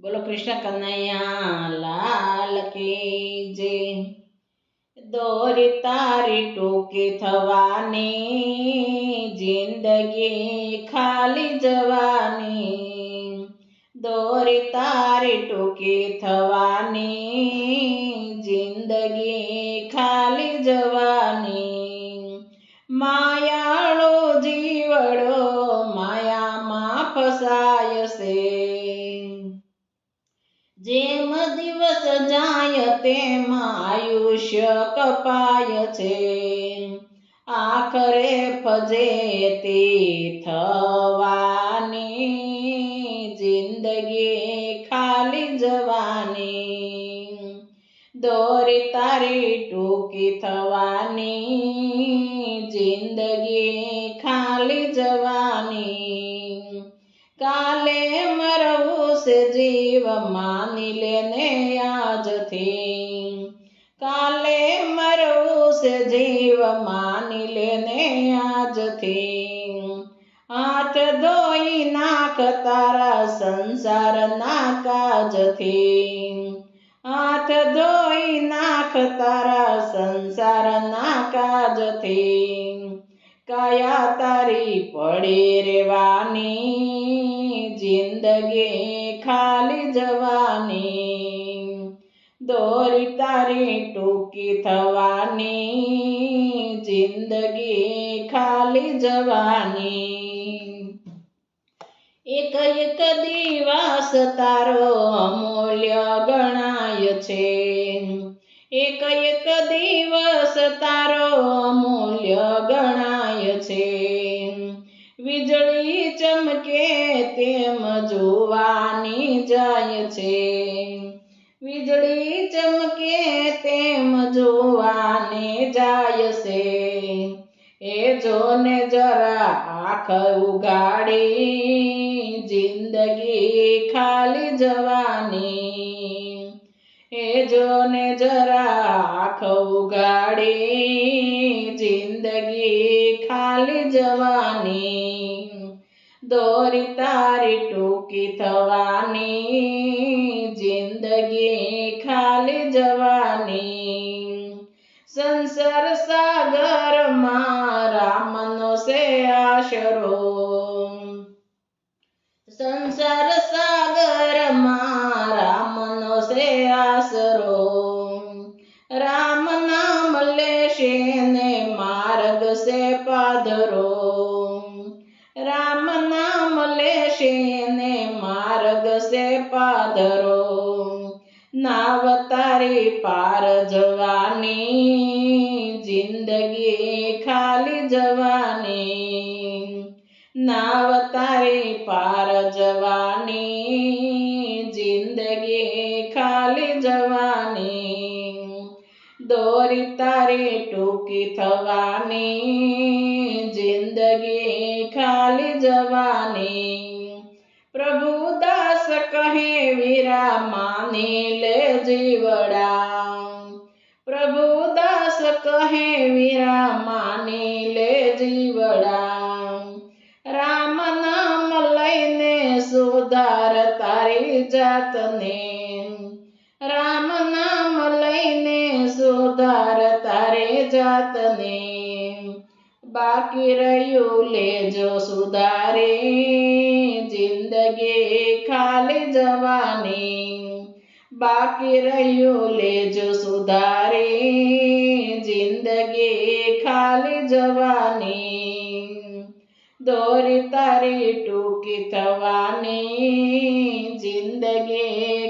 બોલો કૃષ્ણ કનૈયા, લાલ કી જે? દોરી તારી ટોકે થવાની, જિંદગી ખાલી જવાની. દોરી તારી ટોકે થવાની, જિંદગી ખાલી જવાની. માયાળો જીવડો માયામાં ફસાય છે. દિવસ જાય તેમ આયુષ્ય કપાય છે. આખરે ફજે તે થવાની, જિંદગી ખાલી જવાની. દોરી તારી ટૂંકી થવાની, જિંદગી ખાલી જવાની. જીવ માની લેને આજથી. કાલે મરવું છે જીવ માની લેને આજથી. હાથ ધોઈ નાખ તારા સંસારના કાજથી. હાથ ધોઈ નાખ તારા સંસારના કાજથી. કાયા તારી પડી રેવાની જિંદગી ખાલી જવાની. દોરી તારી ટૂંકી થવાની. જિંદગી ખાલી જવાની. એક એક દિવસ તારો અમૂલ્ય ગણાય છે. એક એક દિવસ તારો અમૂલ્ય ગણાય છે. વીજળી ચમકે તેમ જોવાની જાય છે. વીજળી ચમકે તેમ જોવાને જાય છે. એ જોને જરા આંખ ઉગાડી, જિંદગી ખાલી જવાની. એ જોને જરા આંખ ઉગાડી, જિંદગી ખાલી જવાની. દોરી તારી ટૂંકી થવાની, જિંદગી ખાલી જવાની. સંસાર સાગર રામનો સે આશરો. સંસાર સાગર રામનો છે આસરો રામ નામ લેશે ને માર્ગ સે પાધરો. રામ નામ લેશે ને માર્ગ સે પાધરો. નાવ તારી પાર જવાની, જિંદગી ખાલી જવાની. નાવ તારી પાર જવાની દોરી તારે ટૂંકી થવાની, જિંદગી ખાલી જવાની. પ્રભુ દાસ કહે, વીરા માની લે જીવડા. પ્રભુ દાસ કહે, વીરા માની લે જીવડા. રામ નામ લઈને સુધાર તારી જાતને. રામ નામ લઈને સુધાર તારે જાતને. બાકી રહ્યું લેજો સુધારે, જિંદગી ખાલી જવાની. બાકી રહ્યું લેજો સુધારે, જિંદગી ખાલી જવાની. દોરી તારી ટૂંકી થવાની, જિંદગી